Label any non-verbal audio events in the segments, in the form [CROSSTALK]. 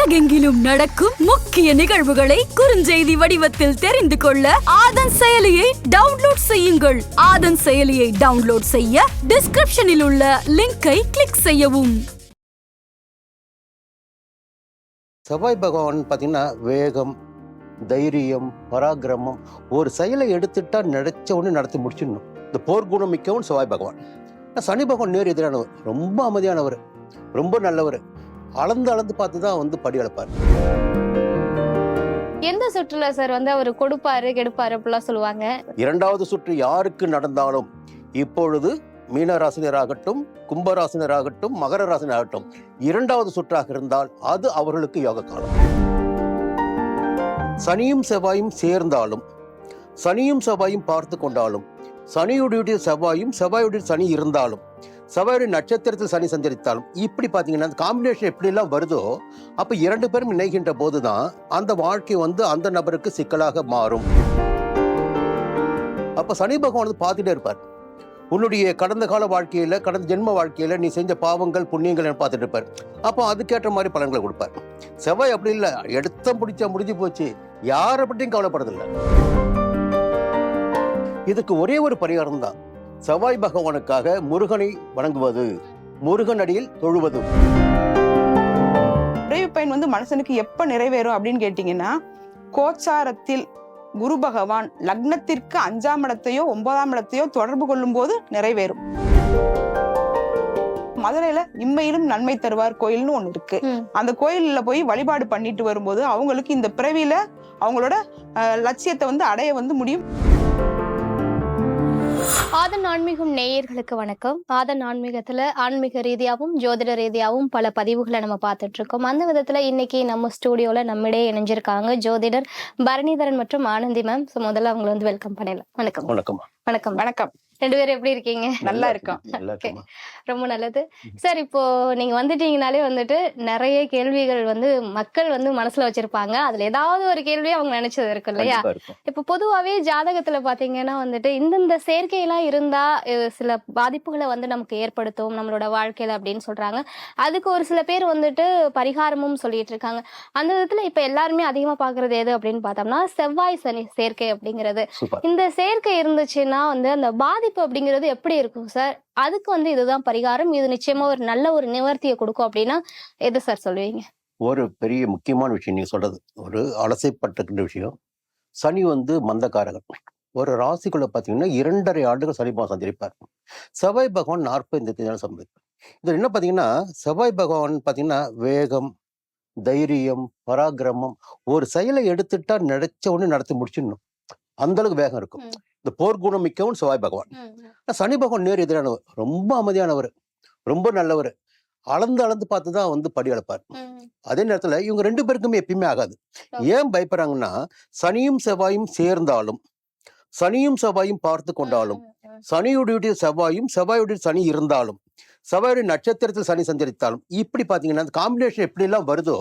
உலகெங்கிலும் நடக்கும் முக்கிய நிகழ்வுகளை குறுஞ்செய்தி வடிவத்தில் தெரிந்து கொள்ள ஆதன் செயலியை டவுன்லோட் செய்யுங்கள். ஆதன் செயலியை டவுன்லோட் செய்ய டிஸ்கிரிப்ஷனில் உள்ள லிங்கை கிளிக் செய்யவும். செவ்வாய் பகவான் பார்த்தீங்கன்னா வேகம் தைரியம் பராக்கிரமம் ஒரு செயலை எடுத்துட்டா நினைச்ச உடனே நடத்தி முடிச்சிடணும். இந்த போர்க்குணம் மிக்கவன் செவ்வாய் பகவான். சனி பகவான் நேர் எதிரானவர். ரொம்ப அமைதியானவர். ரொம்ப நல்லவர். அளந்து அளந்து பார்த்து தான் வந்து படி அளப்பார். எந்த சுற்றுல சார் வந்து அவர் கொடுப்பாரு கெடுப்பாரு அப்படிலாம் சொல்லுவாங்க? இரண்டாவது சுற்று யாருக்கு நடந்தாலும் இப்பொழுது மீனராசினராகட்டும் கும்பராசினராகட்டும் மகர ராசினராகட்டும் இரண்டாவது சுற்றாக இருந்தால் அது அவர்களுக்கு யோக காலம். சனியும் செவ்வாயும் சேர்ந்தாலும் சனியும் செவ்வாயும் பார்த்து கொண்டாலும் சனியுடைய செவ்வாயும் செவ்வாயுடைய சனி இருந்தாலும் செவ்வாயுடைய நட்சத்திரத்தில் சனி சஞ்சரித்தாலும் இப்படி பார்த்தீங்கன்னா அந்த காம்பினேஷன் எப்படிலாம் வருதோ அப்போ இரண்டு பேரும் இணைகின்ற போதுதான் அந்த வாழ்க்கை வந்து அந்த நபருக்கு சிக்கலாக மாறும். அப்போ சனி பகவான் வந்து பார்த்துட்டே இருப்பார். உன்னுடைய கடந்த கால வாழ்க்கையில் கடந்த ஜென்ம வாழ்க்கையில் நீ செஞ்ச பாவங்கள் புண்ணியங்கள் பார்த்துட்டு இருப்பார். அப்போ அதுக்கேற்ற மாதிரி பலன்களை கொடுப்பார். செவ்வாய் அப்படி இல்லை எடுத்த முடிச்சா முடிஞ்சு போச்சு. யாரை பற்றியும் கவலைப்படுறதில்லை. இதுக்கு ஒரே ஒரு பரிகாரம் தான் செவ்வாய் பகவானுக்காக முருகனை வணங்குவது முருகன் அடியில் தொழுவது பிறவி பயன் வந்து மனுஷனுக்கு எப்ப நிறைவேறும் அப்படின்னு கேட்டீங்கன்னா கோச்சாரத்தில் குரு பகவான் லக்னத்திற்கு அஞ்சாம் இடத்தையோ ஒன்பதாம் இடத்தையோ தொடர்பு கொள்ளும் போது நிறைவேறும். மதுரையில இம்மையிலும் நன்மை தருவார் கோயில்னு ஒண்ணு இருக்கு. அந்த கோயில்ல போய் வழிபாடு பண்ணிட்டு வரும்போது அவங்களுக்கு இந்த பிறவியில அவங்களோட லட்சியத்தை வந்து அடைய வந்து முடியும். ஆதன் ஆன்மீகம் நேயர்களுக்கு வணக்கம். ஆதன் ஆன்மீகத்துல ஆன்மீக ரீதியாவும் ஜோதிட ரீதியாவும் பல பதிவுகளை நம்ம பார்த்துட்டு இருக்கோம் அந்த விதத்துல இன்னைக்கு நம்ம ஸ்டூடியோல நம்மிடையே இணைஞ்சிருக்காங்க ஜோதிடர் பரணிதரன் மற்றும் ஆனந்தி மேம் முதல்ல அவங்களை வந்து வெல்கம் பண்ணலாம் வணக்கம். வணக்கம். வணக்கம். வணக்கம். ரெண்டு பேரும் எப்படி இருக்கீங்க? நல்லா இருக்கோம். ரொம்ப நல்லது. சார் இப்போ நீங்க வந்துட்டீங்கனாலே வந்துட்டு நிறைய கேள்விகள் வந்து மக்கள் வந்து மனசுல வச்சிருப்பாங்க. அதுல ஏதாவது ஒரு கேள்வி அவங்க நினைச்சது இருக்கும் இல்லையா? இப்ப பொதுவாவே ஜாதகத்துல பாத்தீங்கன்னா வந்துட்டு இந்தந்த சேர்க்கையெல்லாம் இருந்தா சில பாதிப்புகளை வந்து நமக்கு ஏற்படுத்தும் நம்மளோட வாழ்க்கையில அப்படின்னு சொல்றாங்க. அதுக்கு ஒரு சில பேர் வந்துட்டு பரிகாரமும் சொல்லிட்டு இருக்காங்க. அந்த விதத்துல இப்ப எல்லாருமே அதிகமா பாக்குறது எது அப்படின்னு பார்த்தோம்னா செவ்வாய் சனி சேர்க்கை அப்படிங்கிறது. இந்த சேர்க்கை இருந்துச்சுன்னா வந்து அந்த பாதிப்பு அப்படிங்கிறது எப்படி இருக்கும் சார் அதுக்கு வந்து இதுதான் பரிகாரம். இது நிச்சயமா ஒரு நல்ல ஒரு நிவர்த்தியை கொடுக்கும் அப்படின்னா எது சார் சொல்லுவீங்க? ஒரு பெரிய முக்கியமான விஷயம் நீங்க சொல்றது. ஒரு அலசைப்பட்டுக்கின்ற விஷயம். சனி வந்து மந்தக்காரகன். ஒரு ராசிக்குள்ள பாத்தீங்கன்னா இரண்டரை ஆண்டுகள் சனி பகவான் சந்திரிப்பார். செவ்வாய் பகவான் நாற்பத்தி நாள் சந்திரிப்பார் இது என்ன பாத்தீங்கன்னா செவ்வாய் பகவான் பாத்தீங்கன்னா வேகம் தைரியம் பராக்கிரமம் ஒரு செயலை எடுத்துட்டா நினைச்ச உடனே நடத்தி முடிச்சிடணும். அந்த அளவுக்கு வேகம் இருக்கும். இந்த போர்க்குணம் மிக்கவன் செவ்வாய் பகவான். ஆனா சனி பகவான் நேர் எதிரானவர். ரொம்ப அமைதியானவர். ரொம்ப நல்லவர். அளந்து அளந்து பார்த்து தான் வந்து படி அளப்பார். அதே நேரத்துல இவங்க ரெண்டு பேருக்குமே எப்பயுமே ஆகாது. ஏன் பயப்படுறாங்கன்னா சனியும் செவ்வாயும் சேர்ந்தாலும் சனியும் செவ்வாயும் பார்த்து கொண்டாலும் சனியுடைய செவ்வாயும் செவ்வாயுடைய சனி இருந்தாலும் செவ்வாயுடைய நட்சத்திரத்தில் சனி சஞ்சரித்தாலும் இப்படி பாத்தீங்கன்னா அந்த காம்பினேஷன் எப்படி எல்லாம் வருதோ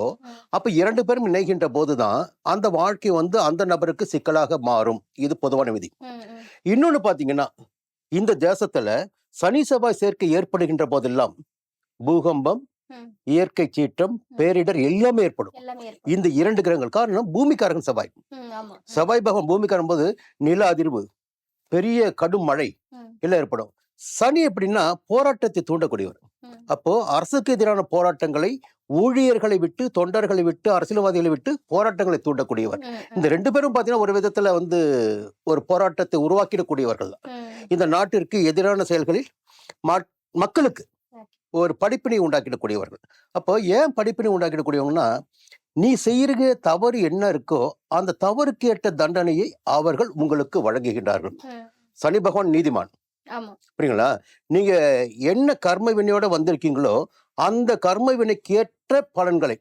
அப்ப இரண்டு பேரும் இணைகின்ற போதுதான் அந்த வாழ்க்கை வந்து அந்த நபருக்கு சிக்கலாக மாறும். இது பொதுவான விதி. இன்னொன்னு பாத்தீங்கன்னா இந்த தேசத்துல சனி செவ்வாய் சேர்க்கை ஏற்படுகின்ற போதெல்லாம் பூகம்பம். இயற்கை சீற்றம் பேரிடர் எல்லாமே ஏற்படும். இந்த இரண்டு கிரகங்கள் காரணம் பூமிக்காரகன் செவ்வாய். செவ்வாய் பகவான் பூமிக்காரன் போது நில அதிர்வு பெரிய கடும் மழை. எல்லாம் ஏற்படும். சனி எப்படின்னா போராட்டத்தை தூண்டக்கூடியவர். அப்போ அரசுக்கு எதிரான போராட்டங்களை ஊழியர்களை விட்டு தொண்டர்களை விட்டு அரசியல்வாதிகளை விட்டு போராட்டங்களை தூண்டக்கூடியவர் இந்த ரெண்டு பேரும் பாத்தீங்கன்னா ஒரு விதத்துல வந்து ஒரு போராட்டத்தை உருவாக்கிடக்கூடியவர்கள் தான். இந்த நாட்டிற்கு எதிரான செயல்களில் மக்- மக்களுக்கு ஒரு படிப்பினை உண்டாக்கிடக்கூடியவர்கள் அப்போ ஏன் படிப்பினை உண்டாக்கிடக்கூடியவங்கன்னா நீ செய்கிற தவறு என்ன இருக்கோ அந்த தவறுக்கு ஏற்ற தண்டனையை அவர்கள் உங்களுக்கு வழங்குகின்றார்கள். சனி பகவான் நீதிமான். புரியுங்களா? நீங்க என்ன கர்ம வினையோட வந்திருக்கீங்களோ அந்த கர்ம வினைக்கு ஏற்ற பலன்களை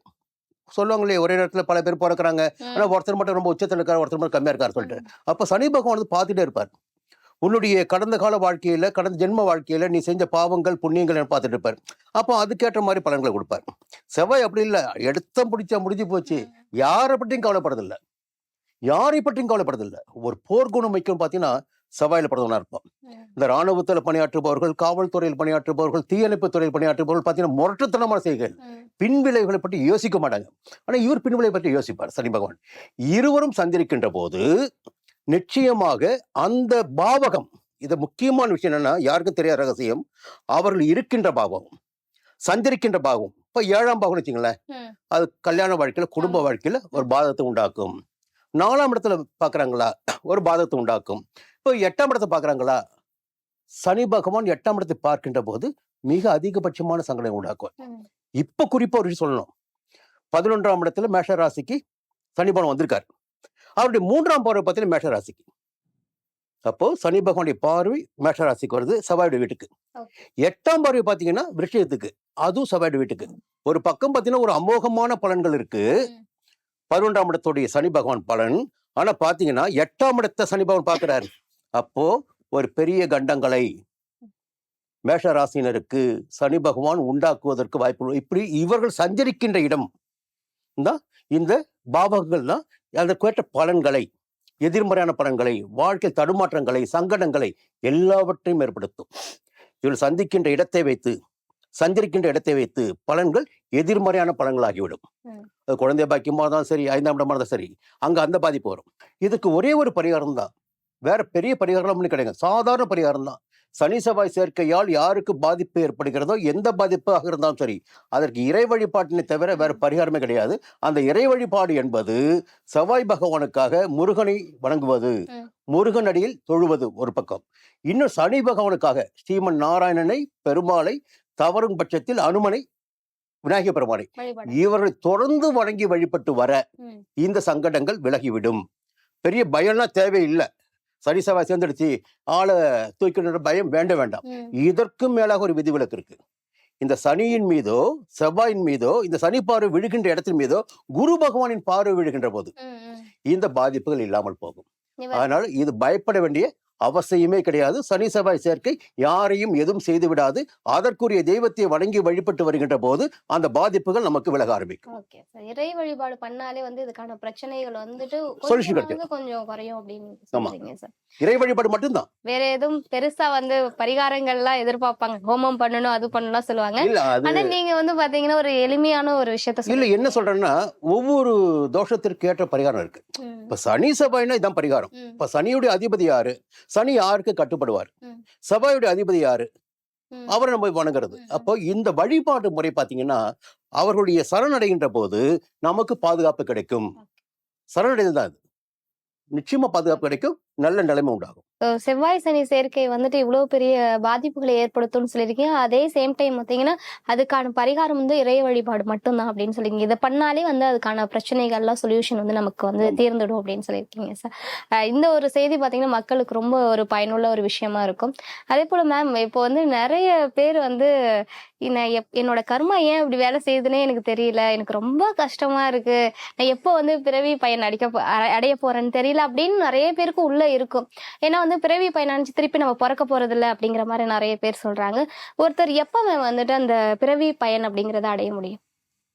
சொல்லுவாங்களே ஒரே நேரத்துல பல பேர் பிறக்கிறாங்க. ம். ஆனா ஒருத்தர் மட்டும் ரொம்ப உச்சத்துல இருக்காரு ஒருத்தர் மட்டும் கம்மியா இருக்காரு சொல்லிட்டு. அப்ப சனி பகவான் வந்து பார்த்துட்டே இருப்பார். உன்னுடைய கடந்த கால வாழ்க்கையில கடந்த ஜென்ம வாழ்க்கையில நீ செஞ்ச பாவங்கள் புண்ணியங்கள் பார்த்துட்டு இருப்பார். அப்போ அதுக்கேற்ற மாதிரி பலன்களை கொடுப்பார். செவ்வாய் அப்படி இல்லை எடுத்த பிடிச்ச முடிஞ்சு போச்சு. யாரை பற்றியும் கவலைப்படுறதில்ல. யாரை பற்றியும் கவலைப்படுறதில்ல. ஒரு போர்க்குணம் வைக்கும் பார்த்தீங்கன்னா செவ்வாயில பிறந்தவனா இருப்பான். இந்த ராணுவத்தில் பணியாற்றுபவர்கள் காவல்துறையில் பணியாற்றுபவர்கள் தீயணைப்பு துறையில் பணியாற்றுபவர்கள் பார்த்தீங்கன்னா முரட்டுத்தனமான செய்கைகள். ம். பின்விளைவுகளை பற்றி யோசிக்க மாட்டாங்க. ஆனா இவர் பின்விளைவை பற்றி யோசிப்பார் சனி பகவான். இருவரும் சந்திருக்கின்ற போது நிச்சயமாக அந்த பாவகம் இது முக்கியமான விஷயம் என்னன்னா யாருக்கும் தெரியாத ரகசியம் அவர்கள் இருக்கின்ற பாவகம் சந்திருக்கின்ற பாவம். இப்ப ஏழாம் பாவம் வச்சுங்களேன். அது கல்யாண வாழ்க்கையில குடும்ப வாழ்க்கையில ஒரு பாதத்தை உண்டாக்கும். நாலாம் இடத்துல பாக்குறாங்களா ஒரு பாதத்தை உண்டாக்கும். இப்போ எட்டாம் இடத்தை பாக்குறாங்களா சனி பகவான் எட்டாம் இடத்தை பார்க்கின்ற போது மிக அதிகபட்சமான சங்கடம் உண்டாக்கும். இப்ப குறிப்பா ஒரு சொல்லணும். பதினொன்றாம் இடத்துல மேஷ ராசிக்கு சனி பகவான் வந்திருக்காரு. அவருடைய மூன்றாம் பார்வை பார்த்தீங்கன்னா மேஷ ராசிக்கு. அப்போ சனி பகவானுடைய பார்வை மேஷ ராசிக்கு வருது செவ்வாயுடைய வீட்டுக்கு. எட்டாம் பார்வை பார்த்தீங்கன்னா விருஷயத்துக்கு அதுவும் செவ்வாயுடைய வீட்டுக்கு. ஒரு பக்கம் பார்த்தீங்கன்னா ஒரு அமோகமான பலன்கள் இருக்கு. பதினொன்றாம் இடத்துடைய சனி பகவான் பலன். ஆனா பாத்தீங்கன்னா எட்டாம் இடத்த சனி பகவான் பார்க்கிறாரு அப்போ ஒரு பெரிய கண்டங்களை மேஷராசினருக்கு சனி பகவான் உண்டாக்குவதற்கு வாய்ப்பு இப்படி இவர்கள் சஞ்சரிக்கின்ற இடம் தான் இந்த பாவகங்கள் தான் அதற்கேற்ற பலன்களை எதிர்மறையான பலன்களை வாழ்க்கை தடுமாற்றங்களை சங்கடங்களை எல்லாவற்றையும் ஏற்படுத்தும். இவர்கள் சந்திக்கின்ற இடத்தை வைத்து சஞ்சரிக்கின்ற இடத்தை வைத்து பலன்கள் எதிர்மறையான பலன்களாகிவிடும். அது குழந்தை பாக்கியமா தான் சரி ஐந்தாம் இடமா இருந்தா சரி அங்க அந்த பாதிப்பு வரும். இதுக்கு ஒரே ஒரு பரிகாரம் தான். வேற பெரிய பரிகாரம் ஒன்றும் கிடையாது. சாதாரண பரிகாரம் தான். சனி செவ்வாய் சேர்க்கையால் யாருக்கு பாதிப்பு ஏற்படுகிறதோ எந்த பாதிப்பாக இருந்தாலும் சரி அதற்கு இறை வழிபாட்டினை தவிர வேற பரிகாரமே கிடையாது. அந்த இறை வழிபாடு என்பது செவ்வாய் பகவானுக்காக முருகனை வணங்குவது. முருகன் அடியில் தொழுவது ஒரு பக்கம். இன்னும் சனி பகவானுக்காக ஸ்ரீமன் நாராயணனை பெருமாளை தவறும் பட்சத்தில் அனுமனை விநாயக பெருமானை. இவர்களை தொடர்ந்து வணங்கி வழிபட்டு வர. இந்த சங்கடங்கள் விலகிவிடும். பெரிய பயம்லாம் தேவையில்லை. சனி செவ்வாய் சேர்ந்துடுச்சு. ஆளை தூக்கின்ற பயம் வேண்ட வேண்டாம். இதற்கும் மேலாக ஒரு விதிவிலக்கு இருக்கு. இந்த சனியின் மீதோ செவ்வாயின் மீதோ இந்த சனி பார்வை விழுகின்ற இடத்தின் மீதோ குரு பகவானின் பார்வை விழுகின்ற போது. இந்த பாதிப்புகள் இல்லாமல் போகும். அதனால இது பயப்பட வேண்டிய அவசியமே கிடையாது. சனி செவ்வாய் சேர்க்கை யாரையும் எதுவும் செய்து விடாது. அதற்குரிய தெய்வத்தை வணங்கி வழிபட்டு வருகின்ற போது அந்த பாதிப்புகள் நமக்கு விலக ஆரம்பிக்கும். இறை வழிபாடு பண்ணாலே வந்து இதுக்கான பிரச்சனைகள் வந்துட்டு கொஞ்சமாவது கொஞ்சம் குறையும் அப்படின்னு இறை வழிபாடு மட்டும்தான். வேற எதுவும் பெருசா வந்து பரிகாரங்கள்லாம் எதிர்பார்ப்பாங்க. ஹோமம் பண்ணணும் அது பண்ணலாம் சொல்லுவாங்க. ஆனா நீங்க வந்து பாத்தீங்கன்னா ஒரு எளிமையான ஒரு விஷயத்த இல்ல. என்ன சொல்றேன்னா ஒவ்வொரு தோஷத்திற்கு ஏற்ற பரிகாரம் இருக்கு. இப்ப சனி செவ்வாய்னா இதான் பரிகாரம். இப்ப சனியுடைய அதிபதி யாரு? சனி யாருக்கு கட்டுப்படுவார். செவ்வாயுடைய அதிபதி யாரு. அவரை நம்ம வணங்குறது. அப்போ இந்த வழிபாட்டு முறை பாத்தீங்கன்னா அவர்களுடைய சரணடைகின்ற போது நமக்கு பாதுகாப்பு கிடைக்கும். சரணடைதல் தான் அது. நிச்சயமா பாதுகாப்பு கிடைக்கும். நல்ல நிலைமை உண்டாகும். செவ்வாய் சனி சேர்க்கை வந்துட்டு இவ்வளவு பெரிய பாதிப்புகளை ஏற்படுத்தும்னு சொல்லியிருக்கீங்க. அதே சேம் டைம் பார்த்தீங்கன்னா அதுக்கான பரிகாரம் வந்து இறை வழிபாடு மட்டும்தான் அப்படின்னு சொல்லிருக்கீங்க இதை பண்ணாலே வந்து அதுக்கான பிரச்சனைகள்லாம் சொல்யூஷன் வந்து நமக்கு வந்து. தீர்ந்துடும் அப்படின்னு சொல்லியிருக்கீங்க சார் இந்த ஒரு செய்தி பார்த்தீங்கன்னா மக்களுக்கு ரொம்ப ஒரு பயனுள்ள ஒரு விஷயமா இருக்கும். அதே போல மேம் இப்போ வந்து நிறைய பேர் வந்து என்ன என்னோட கர்மா ஏன் இப்படி வேலை செய்யுதுன்னே எனக்கு தெரியல. எனக்கு ரொம்ப கஷ்டமா இருக்கு. நான் எப்போ வந்து பிறவி பயன் அடிக்க அடைய போறேன்னு தெரியல அப்படின்னு நிறைய பேருக்கு உள்ள இருக்கும். ஏன்னா வந்து பிறவி பயன் அடைஞ்சு திருப்பி நம்ம பிறக்க போறது இல்ல அப்படிங்கிற மாதிரி நிறைய பேர் சொல்றாங்க. ஒருத்தர் எப்ப வந்துட்டு அந்த பிறவி பயன் அப்படிங்கறத அடைய முடியும்.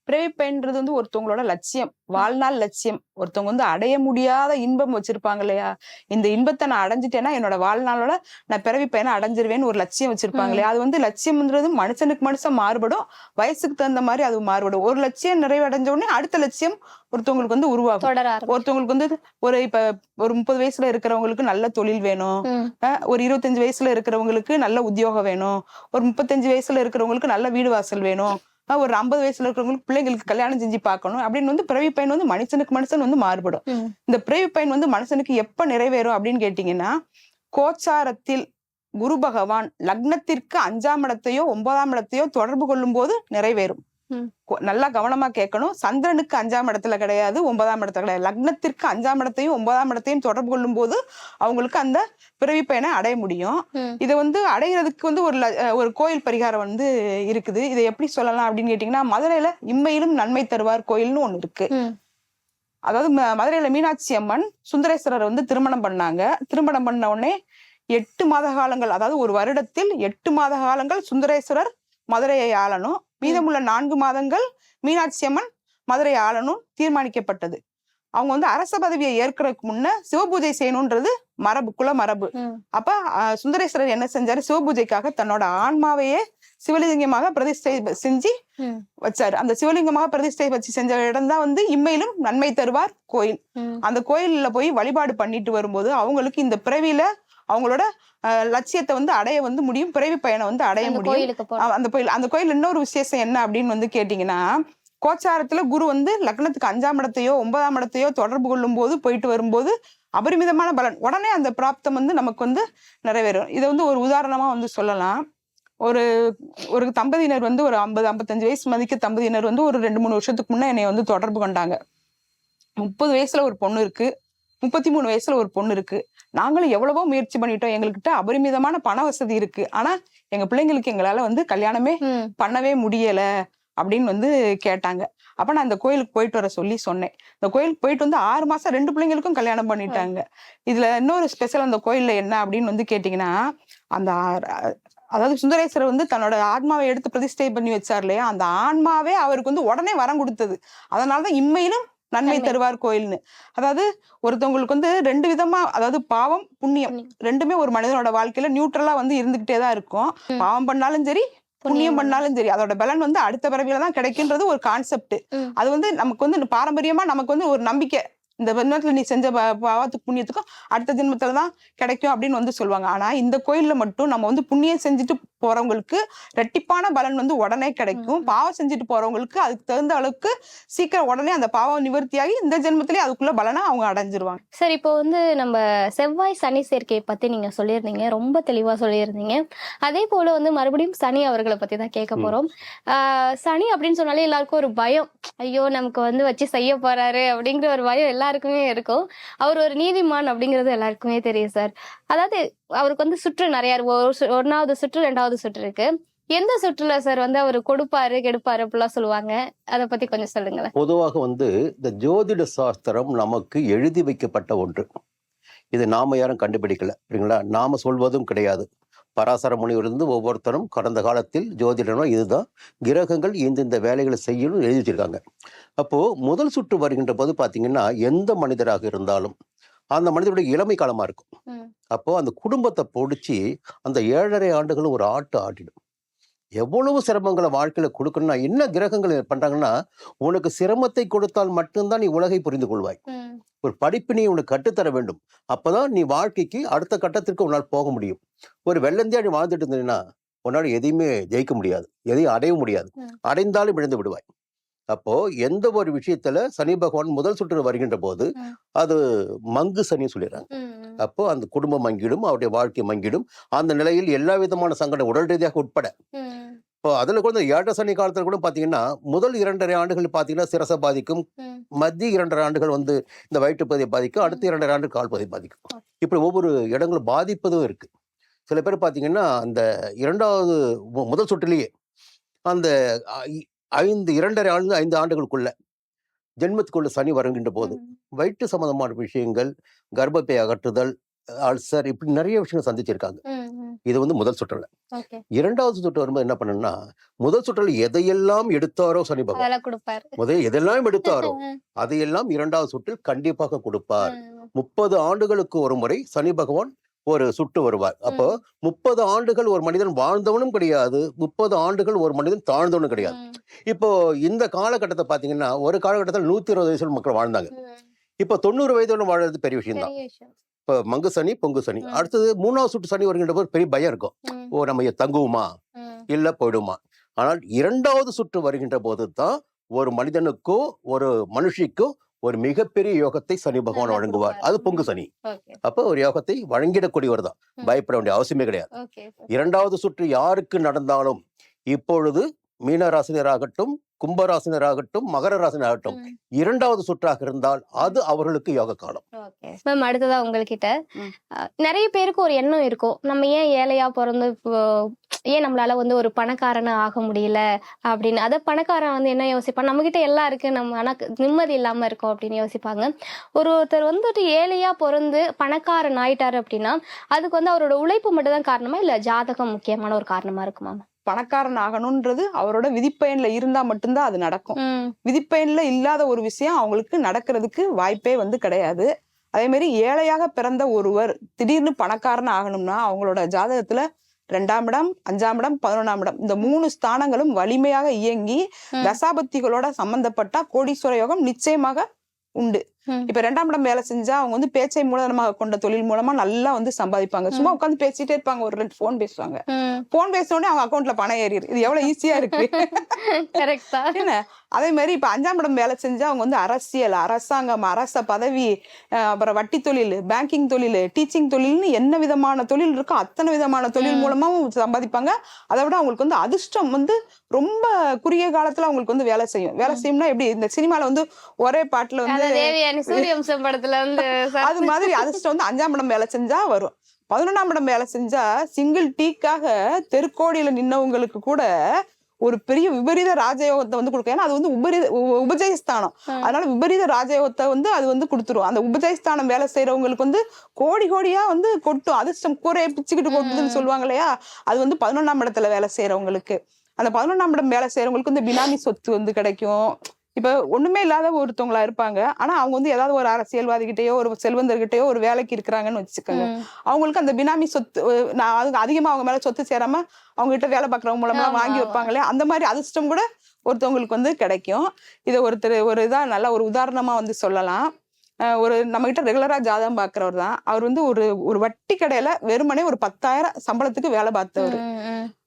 பிறவி பயன்றது வந்து ஒருத்தவங்களோட லட்சியம். வாழ்நாள் லட்சியம். ஒருத்தவங்க வந்து அடைய முடியாத இன்பம் வச்சிருப்பாங்க இல்லையா? இந்த இன்பத்தை நான் அடைஞ்சிட்டேன்னா என்னோட வாழ்நாளோட நான் பிறவி பயனை அடைஞ்சிருவேன்னு ஒரு லட்சியம் வச்சிருப்பாங்க. இல்லையா அது வந்து லட்சியம்ன்றது மனுஷனுக்கு மனுஷன் மாறுபடும். வயசுக்கு தகுந்த மாதிரி அது மாறுபடும். ஒரு லட்சியம் நிறைவடைஞ்ச உடனே அடுத்த லட்சியம் ஒருத்தவங்களுக்கு வந்து உருவாகும். ஒருத்தவங்களுக்கு வந்து ஒரு இப்ப ஒரு முப்பது வயசுல இருக்கிறவங்களுக்கு நல்ல தொழில் வேணும். ஒரு இருபத்தஞ்சு வயசுல இருக்கிறவங்களுக்கு நல்ல உத்தியோகம் வேணும். ஒரு முப்பத்தஞ்சு வயசுல இருக்கிறவங்களுக்கு நல்ல வீடு வாசல் வேணும். ஒரு ஐம்பது வயசுல இருக்கிறவங்களுக்கு பிள்ளைங்களுக்கு கல்யாணம் செஞ்சு பார்க்கணும். அப்படின்னு வந்து பிறவி பயன் வந்து மனுஷனுக்கு மனுஷன் வந்து மாறுபடும். இந்த பிறவி பயன் வந்து மனுஷனுக்கு எப்ப நிறைவேறும் அப்படின்னு கேட்டீங்கன்னா கோச்சாரத்தில் குரு பகவான் லக்னத்திற்கு அஞ்சாம் இடத்தையோ ஒன்பதாம் இடத்தையோ தொடர்பு கொள்ளும் போது நிறைவேறும். நல்லா கவனமா கேட்கணும். சந்திரனுக்கு அஞ்சாம் இடத்துல கிடையாது ஒன்பதாம் இடத்துல கிடையாது. லக்னத்திற்கு அஞ்சாம் இடத்தையும் ஒன்பதாம் இடத்தையும் தொடர்பு கொள்ளும் போது அவங்களுக்கு அந்த பிறவி பயனை அடைய முடியும். இதை வந்து அடைகிறதுக்கு வந்து ஒரு ஒரு கோயில் பரிகாரம் வந்து இருக்குது. இதை எப்படி சொல்லலாம் அப்படின்னு கேட்டீங்கன்னா மதுரையில இம்மையிலும் நன்மை தருவார் கோயில்னு ஒண்ணு இருக்கு. அதாவது மதுரையில மீனாட்சி அம்மன் சுந்தரேஸ்வரர் வந்து திருமணம் பண்ணாங்க. திருமணம் பண்ண உடனே எட்டு மாத காலங்கள் அதாவது ஒரு வருடத்தில் எட்டு மாத காலங்கள் சுந்தரேஸ்வரர் மதுரையை ஆளணும். மீதமுள்ள நான்கு மாதங்கள் மீனாட்சி அம்மன் மதுரையை ஆளணும் தீர்மானிக்கப்பட்டது அவங்க வந்து அரச பதவியை ஏற்கிறதுக்கு முன்ன சிவபூஜை செய்யணும்ன்றது மரபு குல மரபு. அப்ப சுந்தரேஸ்வரர் என்ன செஞ்சாரு சிவபூஜைக்காக தன்னோட ஆன்மாவையே சிவலிங்கமாக பிரதிஷ்டை செஞ்சு. வச்சாரு அந்த சிவலிங்கமாக பிரதிஷ்டை வச்சு செஞ்ச இடம் தான் வந்து இம்மையிலும் நன்மை தருவார் கோயில். அந்த கோயில்ல போய் வழிபாடு பண்ணிட்டு வரும்போது அவங்களுக்கு இந்த பிறவியில அவங்களோட லட்சியத்தை வந்து அடைய வந்து முடியும் பிறவி பயணம் வந்து அடைய முடியும். அந்த கோயில் அந்த கோயில் இன்னொரு விசேஷம் என்ன அப்படின்னு வந்து கேட்டீங்கன்னா கோச்சாரத்துல குரு வந்து லக்னத்துக்கு அஞ்சாம் இடத்தையோ ஒன்பதாம் இடத்தையோ தொடர்பு கொள்ளும் போது போயிட்டு வரும்போது அபரிமிதமான பலன். உடனே அந்த பிராப்தம் வந்து நமக்கு வந்து நிறைவேறும். இதை வந்து ஒரு உதாரணமா வந்து சொல்லலாம். ஒரு ஒரு தம்பதியினர் வந்து ஒரு ஐம்பது ஐம்பத்தஞ்சு வயசு மதிக்க தம்பதியினர் வந்து ஒரு ரெண்டு மூணு வருஷத்துக்கு முன்னே என்னை வந்து தொடர்பு கொண்டாங்க. முப்பது வயசுல ஒரு பொண்ணு இருக்கு. முப்பத்தி மூணு வயசுல ஒரு பொண்ணு இருக்கு. நாங்களும் எவ்வளவோ முயற்சி பண்ணிட்டோம். எங்ககிட்ட அபரிமிதமான பண வசதி இருக்கு. ஆனா எங்க பிள்ளைங்களுக்கு எங்களால வந்து கல்யாணமே. பண்ணவே முடியல அப்படின்னு வந்து கேட்டாங்க. அப்ப நான் இந்த கோயிலுக்கு போயிட்டு வர சொல்லி சொன்னேன். இந்த கோயிலுக்கு போயிட்டு வந்து ஆறு மாசம் ரெண்டு பிள்ளைங்களுக்கும் கல்யாணம் பண்ணிட்டாங்க. இதுல இன்னொரு ஸ்பெஷல் அந்த கோயில்ல என்ன அப்படின்னு வந்து கேட்டீங்கன்னா அந்த அதாவது சுந்தரேஸ்வரர் வந்து தன்னோட ஆத்மாவை எடுத்து பிரதிஷ்டை பண்ணி வச்சார் இல்லையா? அந்த ஆன்மாவே அவருக்கு வந்து உடனே வரம் கொடுத்தது. அதனாலதான் இம்மையிலும் நன்மை. தருவார் கோயில்னு அதாவது ஒருத்தவங்களுக்கு வந்து ரெண்டு விதமா அதாவது பாவம் புண்ணியம். ரெண்டுமே ஒரு மனிதனோட வாழ்க்கையில நியூட்ரலா வந்து இருந்துகிட்டே தான் இருக்கும். பாவம் பண்ணாலும் சரி புண்ணியம் பண்ணாலும் சரி அதோட பலன் வந்து அடுத்த பிறவியில தான் கிடைக்குன்றது ஒரு கான்செப்ட். அது வந்து நமக்கு வந்து பாரம்பரியமா நமக்கு வந்து ஒரு நம்பிக்கை இந்த ஜென்மத்துல நீ செஞ்ச பாவத்துக்கு புண்ணியத்துக்கும் அடுத்த ஜென்மத்துல தான் கிடைக்கும் அப்படின்னு வந்து சொல்லுவாங்க ஆனா இந்த கோயில்ல மட்டும் நம்ம வந்து புண்ணியம் செஞ்சுட்டு போறவங்களுக்கு ரெட்டிப்பான பலன் வந்து உடனே கிடைக்கும். பாவம் செஞ்சுட்டு போறவங்களுக்கு அதுக்கு தகுந்த அளவுக்கு சீக்கிரம் உடனே அந்த பாவம் நிவர்த்தியாகி இந்த ஜென்மத்திலேயே அதுக்குள்ள பலனை அவங்க அடைஞ்சிருவாங்க. சரி இப்போ வந்து நம்ம செவ்வாய் சனி சேர்க்கையை பத்தி நீங்க சொல்லியிருந்தீங்க. ரொம்ப தெளிவா சொல்லியிருந்தீங்க. அதே போல வந்து மறுபடியும் சனி அவர்களை பத்தி தான் கேட்க. போறோம். சனி அப்படின்னு சொன்னாலே எல்லாருக்கும் ஒரு பயம். ஐயோ நமக்கு வந்து வச்சு செய்ய போறாரு அப்படிங்கிற ஒரு பயம் எல்லாருக்குமே இருக்கும். அவர் ஒரு நீதிமான் அப்படிங்கிறது எல்லாருக்குமே தெரியும் சார். அதாவது அவருக்கு வந்து சுற்று நிறைய. ஒரு ஒண்ணாவது சுற்று ரெண்டாவது சுற்று இருக்கு. எந்த சுற்றுல சார் வந்து அவர் கொடுப்பாரு கெடுப்பாரு அப்படிலாம் சொல்லுவாங்க? அதை பத்தி கொஞ்சம் சொல்லுங்களேன். பொதுவாக வந்து இந்த ஜோதிட சாஸ்திரம் நமக்கு எழுதி வைக்கப்பட்ட ஒன்று. இது நாம யாரும் கண்டுபிடிக்கல சரிங்களா நாம சொல்வதும் கிடையாது. பராசர முனிவரிலிருந்து ஒவ்வொருத்தரும் கடந்த காலத்தில் ஜோதிடனும் இதுதான். கிரகங்கள் இந்த இந்த வேலைகளை செய்யணும்னு எழுதி வச்சிருக்காங்க. அப்போ முதல் சுற்று வருகின்ற போது பார்த்தீங்கன்னா எந்த மனிதராக இருந்தாலும் அந்த மனிதருடைய இளமை காலமா இருக்கும். அப்போ அந்த குடும்பத்தை பொடிச்சு அந்த ஏழரை ஆண்டுகளும் ஒரு ஆட்டு ஆட்டிடும் எவ்வளவு சிரமங்களை வாழ்க்கையில கொடுக்கணும்னா என்ன கிரகங்கள் பண்றாங்கன்னா உனக்கு சிரமத்தை கொடுத்தால் மட்டும்தான் நீ உலகை புரிந்து கொள்வாய். ஒரு படிப்பினை உனக்கு கற்றுத்தர வேண்டும். அப்பதான் நீ வாழ்க்கைக்கு அடுத்த கட்டத்திற்கு உன்னால் போக முடியும். ஒரு வெள்ளந்தியா நீ வாழ்ந்துட்டு இருந்தீங்கன்னா உன்னால் எதையுமே ஜெயிக்க முடியாது. எதையும் அடைய முடியாது. அடைந்தாலும் இழந்து விடுவாய். அப்போ எந்த ஒரு விஷயத்துல சனி பகவான் முதல் சுற்று வருகின்ற போது. அது மங்கு சனி சொல்லிடுறாங்க. அப்போ அந்த குடும்பம் மங்கிடும் அவருடைய வாழ்க்கை மங்கிடும். அந்த நிலையில் எல்லா விதமான சங்கடம் உடல் ரீதியாக உட்பட. இப்போ அதுல கூட ஏழரை சனி காலத்துல கூட பாத்தீங்கன்னா முதல் இரண்டரை ஆண்டுகள் பாத்தீங்கன்னா சிரசை பாதிக்கும் மத்திய இரண்டரை ஆண்டுகள் வந்து இந்த வயிற்றுப்பகுதியை பாதிக்கும் அடுத்த இரண்டரை ஆண்டு கால் பகுதி பாதிக்கும் இப்படி ஒவ்வொரு இடங்களும் பாதிப்பதும் இருக்கு. சில பேர் பாத்தீங்கன்னா அந்த இரண்டாவது முதல் சுற்றிலேயே அந்த ஐந்து இரண்டரை ஆண்டு ஐந்து ஆண்டுகளுக்குள்ள ஜென்மத்துக்குள்ள சனி வருகின்ற போது வயிற்று சம்பந்தமான விஷயங்கள் கர்ப்பப்பை அகற்றுதல் அல்சர் இப்படி நிறைய விஷயங்கள் சந்திச்சிருக்காங்க. இது வந்து முதல் சுற்றுல. இரண்டாவது சுற்று வரும்போது என்ன பண்ணணும்னா முதல் சுற்றுல எதையெல்லாம் எடுத்தாரோ சனி பகவான். முதல் எதெல்லாம் எடுத்தாரோ [LAUGHS] அதையெல்லாம் இரண்டாவது சுற்றில் கண்டிப்பாக கொடுப்பார். முப்பது ஆண்டுகளுக்கு ஒரு முறை சனி பகவான் ஒரு சுட்டு வருவார். அப்போ முப்பது ஆண்டுகள் ஒரு மனிதன் வாழ்ந்தவனும் கிடையாது. முப்பது ஆண்டுகள் ஒரு மனிதன் தாழ்ந்தவனும் கிடையாது. இப்போ இந்த காலகட்டத்தை பாத்தீங்கன்னா ஒரு காலகட்டத்தில் நூத்தி இருபது வயசுல மக்கள் வாழ்ந்தாங்க. இப்போ தொண்ணூறு வயதுல வாழறது பெரிய விஷயம் தான். இப்போ மங்கு சனி பொங்கு சனி. அடுத்தது மூணாவது சுட்டு சனி வருகின்ற போது பெரிய பயம் இருக்கும். ஓ நம்ம தங்குவோமா? இல்ல போயிடுமா ஆனால் இரண்டாவது சுற்று வருகின்ற போது தான் ஒரு மனிதனுக்கோ ஒரு மனுஷிக்கோ ஒரு மிகப்பெரிய யோகத்தை சனி பகவான் வழங்குவார். அது பொங்கு சனி அப்போ ஒரு யோகத்தை வழங்கிடக்கூடியவர் தான். பயப்பட வேண்டிய அவசியமே கிடையாது. இரண்டாவது சுற்று யாருக்கு நடந்தாலும் இப்பொழுது மீனராசினராகட்டும் கும்பராசினராகட்டும் மகர ராசினராகட்டும் இரண்டாவது சுற்றாக இருந்தால் அது அவர்களுக்கு யோக காலம் ஓகே மேம் அடுத்ததா உங்ககிட்ட நிறைய பேருக்கு ஒரு எண்ணம் இருக்கும். நம்ம ஏன் ஏழையா பிறந்து ஏன் நம்மளால வந்து ஒரு பணக்காரனா ஆக முடியல அப்படின்னு. அத பணக்காரன் வந்து என்ன யோசிப்பான்? நம்ம கிட்ட எல்லாம் இருக்கு. நம்ம ஆனா நிம்மதி இல்லாம இருக்கோம் அப்படின்னு யோசிப்பாங்க. ஒரு ஒருத்தர் வந்துட்டு ஏழையா பிறந்து பணக்காரன் ஆயிட்டாரு அப்படின்னா அதுக்கு வந்து அவரோட உழைப்பு மட்டும் தான் காரணமா இல்ல ஜாதகம் முக்கியமான ஒரு காரணமா இருக்குமா பணக்காரன் ஆகணும்ன்றது அவரோட விதிப்பயன்ல இருந்தா மட்டும்தான் அது நடக்கும் விதிப்பயன்ல இல்லாத ஒரு விஷயம் அவங்களுக்கு நடக்கிறதுக்கு வாய்ப்பே வந்து கிடையாது அதே மாதிரி ஏழையாக பிறந்த ஒருவர் திடீர்னு பணக்காரன் ஆகணும்னா அவங்களோட ஜாதகத்துல ரெண்டாம் இடம் அஞ்சாம் இடம் பதினொன்றாம் இடம் இந்த மூணு ஸ்தானங்களும் வலிமையாக இயங்கி. தசாபத்திகளோட சம்பந்தப்பட்ட கோடீஸ்வர யோகம் நிச்சயமாக உண்டு. இப்ப ரெண்டாம் இடம் வேலை செஞ்சா அவங்க வந்து பேச்சை மூலதனமாக கொண்ட தொழில் மூலமா நல்லா வந்து சம்பாதிப்பாங்க. சும்மா உட்காந்து பேசிட்டே இருப்பாங்க. ஒரு ரெண்டு போன் பேசுவாங்க. போன் பேசின உடனே அவங்க அக்கௌண்ட்ல பணம் ஏறிடு இது எவ்வளவு ஈஸியா இருக்கு. [LAUGHS] என்ன? அதே மாதிரி இப்ப அஞ்சாம் இடம் வேலை செஞ்சா அவங்க வந்து அரசியல் அரசாங்கம் அரச பதவி அப்புறம் வட்டி தொழில் பேங்கிங் தொழில் டீச்சிங் தொழில்னு என்ன விதமான தொழில் இருக்கோ அத்தனை விதமான தொழில் மூலமாவும் சம்பாதிப்பாங்க. அதை விட அவங்களுக்கு வந்து அதிர்ஷ்டம் வந்து ரொம்ப குறுகிய காலத்துல அவங்களுக்கு வந்து வேலை செய்யும். வேலை செய்யும்னா எப்படி? இந்த சினிமால வந்து ஒரே பாட்டுல வந்து படத்துல [LAUGHS] அது மாதிரி அதிர்ஷ்டம் வந்து அஞ்சாம் இடம் வேலை செஞ்சா வரும். பதினொன்றாம் இடம் வேலை செஞ்சா சிங்கிள் டீக்காக தெருக்கோடியில நின்னவங்களுக்கு கூட ஒரு பெரிய விபரீத ராஜயோகத்தை வந்து கொடுக்கும். ஏன்னா அது வந்து உபரீத உபஜயஸ்தானம். அதனால விபரீத ராஜயோகத்தை வந்து அது வந்து கொடுத்துரும். அந்த உபஜயஸ்தானம் வேலை செய்யறவங்களுக்கு வந்து கோடி கோடியா வந்து கொட்டும். அதிர்ஷ்டம் கூரையை பிச்சுக்கிட்டு கொட்டுதுன்னு சொல்லுவாங்க இல்லையா? அது வந்து பதினொன்னாம் இடத்துல வேலை செய்யறவங்களுக்கு அந்த பதினொன்னாம் இடம் வேலை செய்யறவங்களுக்கு வந்து பினாமி சொத்து வந்து கிடைக்கும். இப்ப ஒண்ணுமே இல்லாத ஒருத்தவங்களா இருப்பாங்க ஆனா அவங்க வந்து ஏதாவது ஒரு அரசியல்வாதிகிட்டயோ ஒரு செல்வந்தர்கிட்டயோ ஒரு வேலைக்கு இருக்கிறாங்கன்னு வச்சுக்கோங்க. அவங்களுக்கு அந்த பினாமி சொத்து நான் அதுக்கு அதிகமா அவங்க மேல சொத்து சேராம அவங்க கிட்ட வேலை பார்க்கறவங்க மூலமா வாங்கி. வைப்பாங்களே அந்த மாதிரி அதிர்ஷ்டம் கூட ஒருத்தவங்களுக்கு வந்து கிடைக்கும் இதை ஒருத்தர் ஒரு இதா நல்ல ஒரு உதாரணமா வந்து சொல்லலாம் ஒரு நம்ம கிட்ட ரெகுலரா ஜாதகம் பாக்குறவர் தான். அவர் வந்து ஒரு ஒரு வட்டி கடையில வெறுமனே ஒரு பத்தாயிரம் சம்பளத்துக்கு வேலை பார்த்தவர்.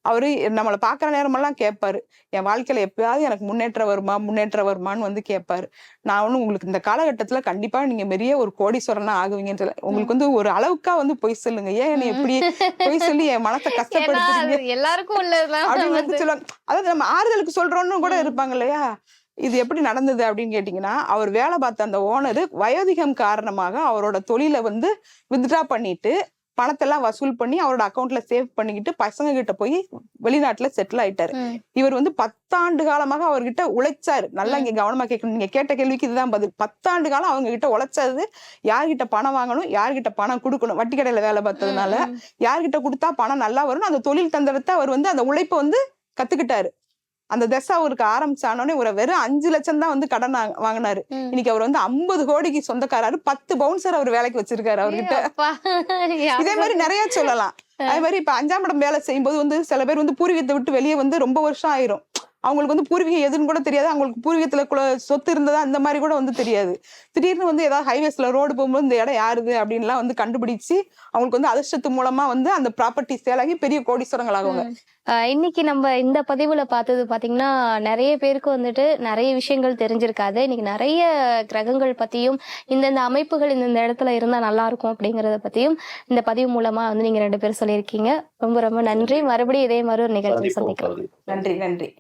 அவரு நம்மளை பாக்குற நேரமெல்லாம் கேட்பாரு என் வாழ்க்கையில எப்பயாவது எனக்கு முன்னேற்றம் வருமா முன்னேற்றம் வருமான்னு வந்து கேட்பாரு நான் ஒண்ணு உங்களுக்கு இந்த காலகட்டத்துல கண்டிப்பா நீங்க பெரிய ஒரு கோடீஸ்வரனா ஆகுவீங்கன்னு சொல்ல உங்களுக்கு வந்து ஒரு அளவுக்கா வந்து பொய் சொல்லுங்க. ஏன் என்னை எப்படி பொய் சொல்லி என் மனசை கஷ்டப்படுத்துறீங்க? எல்லாருக்கும் அப்படின்னு சொல்லுவாங்க. அதாவது நம்ம ஆறுதலுக்கு சொல்றோம்னு கூட இருப்பாங்க இல்லையா? இது எப்படி நடந்தது அப்படின்னு கேட்டீங்கன்னா அவர் வேலை பார்த்த அந்த ஓனர் வயோதிகம் காரணமாக அவரோட தொழிலை வந்து வித்ட்ரா பண்ணிட்டு பணத்தெல்லாம் வசூல் பண்ணி அவரோட அக்கௌண்ட்ல சேவ் பண்ணிக்கிட்டு பசங்க கிட்ட போய் வெளிநாட்டுல செட்டில் ஆயிட்டாரு. இவர் வந்து பத்தாண்டு காலமாக அவர்கிட்ட உழைச்சாரு. நல்லா இங்க கவனமா கேட்கணும் நீங்க கேட்ட கேள்விக்கு இதுதான் பதில். பத்தாண்டு காலம் அவங்க கிட்ட உழைச்சது யார்கிட்ட பணம் வாங்கணும் யார்கிட்ட பணம் கொடுக்கணும். வட்டி கடையில வேலை பார்த்ததுனால. யார்கிட்ட கொடுத்தா பணம் நல்லா வரும் அந்த தொழில் தந்திரத்தை அவர் வந்து அந்த உழைப்பை வந்து கத்துக்கிட்டாரு. அந்த தசை அவருக்கு ஆரம்பிச்சானோடனே ஒரு வெறும் அஞ்சு லட்சம் தான் வந்து கடன் வாங்க- வாங்கினாரு. இன்னைக்கு அவர் வந்து ஐம்பது கோடிக்கு சொந்தக்காரரு. பத்து பவுன்சர் அவர் வேலைக்கு வச்சிருக்காரு அவர்கிட்ட. இதே மாதிரி நிறைய சொல்லலாம். அதே மாதிரி இப்ப அஞ்சாம் இடம் வேலை செய்யும்போது வந்து சில பேர் வந்து பூர்வீகத்தை விட்டு வெளியே வந்து ரொம்ப வருஷம் ஆயிரும். அவங்களுக்கு வந்து பூர்வீகம் எதுன்னு கூட தெரியாது. அவங்களுக்கு பூர்வீகத்துல குல- சொத்து இருந்ததா அந்த மாதிரி கூட வந்து தெரியாது. திடீர்னு வந்து ஏதாவது ஹைவேஸ்ல ரோடு போகும்போது இந்த இடம் யாருது அப்படின்லாம் வந்து கண்டுபிடிச்சு அவங்களுக்கு வந்து அதிர்ஷ்டத்து மூலமா வந்து அந்த ப்ராப்பர்ட்டி சேலாகி பெரிய கோடீஸ்வரங்கள் ஆகுவாங்க ஆஹ் இன்னைக்கு நம்ம இந்த பதிவுல பார்த்தது பாத்தீங்கன்னா நிறைய பேருக்கு வந்துட்டு நிறைய விஷயங்கள் தெரிஞ்சிருக்காது. இன்னைக்கு நிறைய கிரகங்கள் பத்தியும் இந்தந்த அமைப்புகள் இந்தந்த இடத்துல இருந்தா நல்லா இருக்கும் அப்படிங்கறத பத்தியும் இந்த பதிவு மூலமா வந்து நீங்க ரெண்டு பேரும் சொல்லியிருக்கீங்க. ரொம்ப ரொம்ப நன்றி. மறுபடியும் இதே மாதிரி ஒரு நிகழ்ச்சி சந்திக்கலாம். சந்திப்போம். நன்றி நன்றி.